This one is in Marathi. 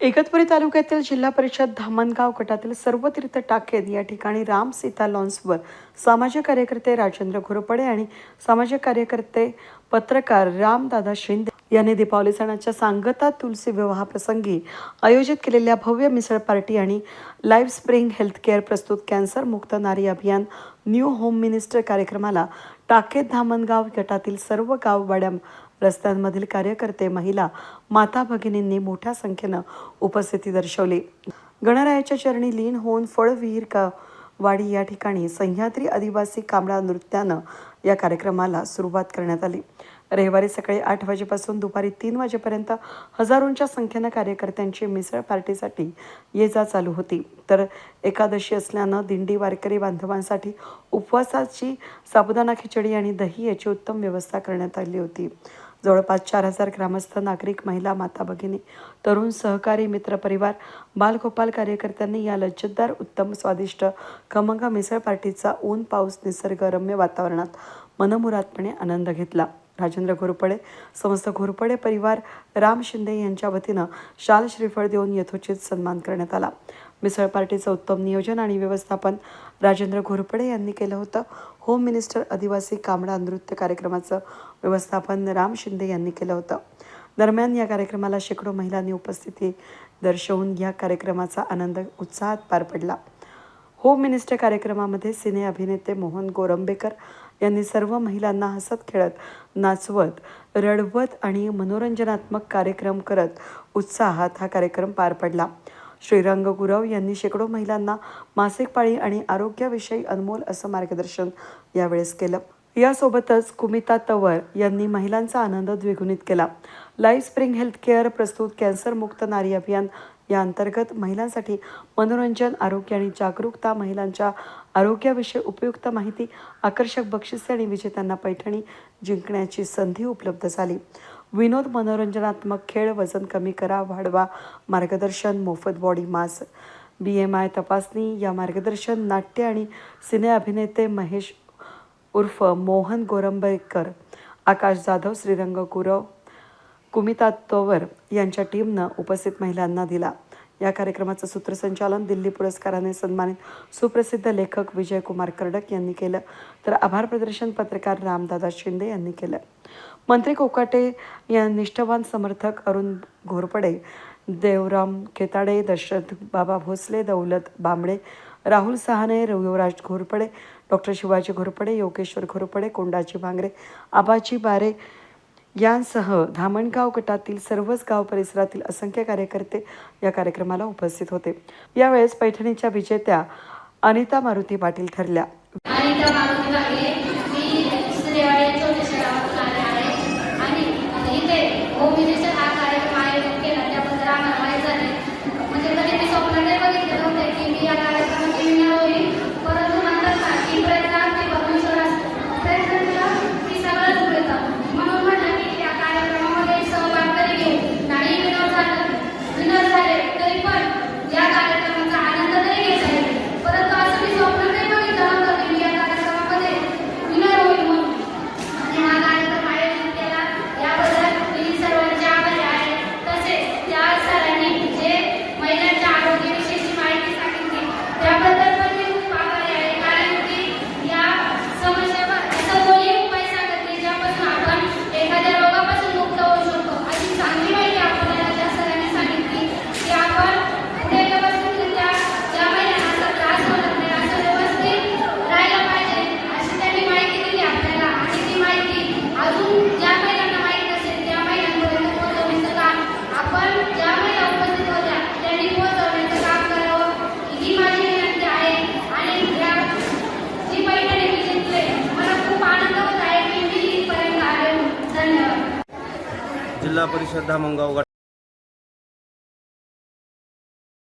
एकतपुरी तालुक्यातील जिल्हा परिषद धामणगाव गटातील सर्व तीर्थ टाकेद या ठिकाणी राम सीता लॉन्सवर सामाजिक कार्यकर्ते राजेंद्र घोरपडे आणि सामाजिक कार्यकर्ते पत्रकार रामदादा शिंदे यांनी दीपावली सणाच्या सांगता तुलसी विवाहाप्रसंगी आयोजित केलेल्या भव्य मिसळ पार्टी आणि लाईफ स्प्रिंग हेल्थकेअर प्रस्तुत कॅन्सर मुक्त नारी अभियान न्यू होम मिनिस्टर कार्यक्रमाला टाकेत धामणगाव गटातील सर्व गाववाड्या रस्त्यांमधील कार्यकर्ते महिला माता भगिनींनी मोठ्या संख्येनं उपस्थिती दर्शवली. गणरायाच्या चरणी लीन होऊन फळविहीर का वाडी या ठिकाणी सह्याद्री आदिवासी कांबळा नृत्यानं या कार्यक्रमाला सुरुवात करण्यात आली. रविवारी सकाळी आठ वाजेपासून दुपारी तीन वाजेपर्यंत हजारोंच्या संख्येनं कार्यकर्त्यांची मिसळ पार्टीसाठी ये जा चालू होती. तर एकादशी असल्यानं दिंडी वारकरी बांधवांसाठी उपवासाची साबुदाणा खिचडी आणि दही याची उत्तम व्यवस्था करण्यात आली होती. जवळपास चार हजार ग्रामस्थ नागरिक महिला माता भगिनी तरुण सहकारी मित्रपरिवार बालगोपाल कार्यकर्त्यांनी या लज्जतदार उत्तम स्वादिष्ट खमंग मिसळ पार्टीचा ऊन पाऊस निसर्गरम्य वातावरणात मनमुरादपणे आनंद घेतला. राजेंद्र घोरपडे समस्त घोरपडे परिवार राम शिंदे यांच्या वतीनं शाल श्रीफळ देऊन यथोचित सन्मान करण्यात आला. मिसळ पार्टीचं उत्तम नियोजन आणि व्यवस्थापन राजेंद्र घोरपडे यांनी केलं होतं. होम मिनिस्टर आदिवासी कामडा नृत्य कार्यक्रमाचं व्यवस्थापन राम शिंदे यांनी केलं होतं. दरम्यान या कार्यक्रमाला शेकडो महिलांनी उपस्थिती दर्शवून या कार्यक्रमाचा आनंद उत्साहात पार पडला. होम मिनिस्टर कार्यक्रमामध्ये सिने अभिनेते मोहन गोरंबेकर यांनी सर्व महिलांना हसत खेळत नाचवत रडवत आणि मनोरंजनात्मक कार्यक्रम करत उत्साहात हा कार्यक्रम पार पडला. श्रीरंग गुरव यांनी शेकडो महिलांना मासिक पाळी आणि आरोग्याविषयी अनमोल असं मार्गदर्शन यावेळेस केलं. यासोबतच कुमिता तवर यांनी महिलांचा आनंद द्विगुणित केला. लाईफ स्प्रिंग हेल्थ केअर प्रस्तुत कॅन्सर मुक्त नारी अभियान या अंतर्गत महिलांसाठी मनोरंजन आरोग्य आणि जागरूकता महिलांच्या आरोग्याविषयी उपयुक्त माहिती आकर्षक बक्षिसे आणि विजेत्यांना पैठणी जिंकण्याची संधी उपलब्ध झाली. विनोद मनोरंजनात्मक खेळ वजन कमी करा वाढवा मार्गदर्शन मोफत body mass B M I तपासणी या मार्गदर्शन नाट्य आणि सिने अभिनेते महेश उर्फ मोहन गोरंबेकर आकाश जाधव श्रीरंग गुरव कुमिता तोवर यांच्या टीमनं उपस्थित महिलांना दिला. या कार्यक्रमाचं सूत्रसंचालन दिल्ली पुरस्काराने सन्मानित सुप्रसिद्ध लेखक विजयकुमार कर्डक यांनी केलं. तर आभार प्रदर्शन पत्रकार रामदादा शिंदे यांनी केलं. मंत्री कोकाटे या निष्ठावान समर्थक अरुण घोरपडे देवराम केताडे दशरथ बाबा भोसले दौलत बांबडे राहुल सहाने युवराज घोरपडे डॉक्टर शिवाजी घोरपडे योगेश्वर घोरपडे कोंडाजी भांगरे आबाजी बारे यांसह धामणगाव गटातील सर्वच गाव परिसरातील असंख्य कार्यकर्ते या कार्यक्रमाला उपस्थित होते. यावेळेस पैठणीच्या विजेत्या अनिता मारुती पाटील ठरल्या. जिल्हा परिषद धामणगाव गट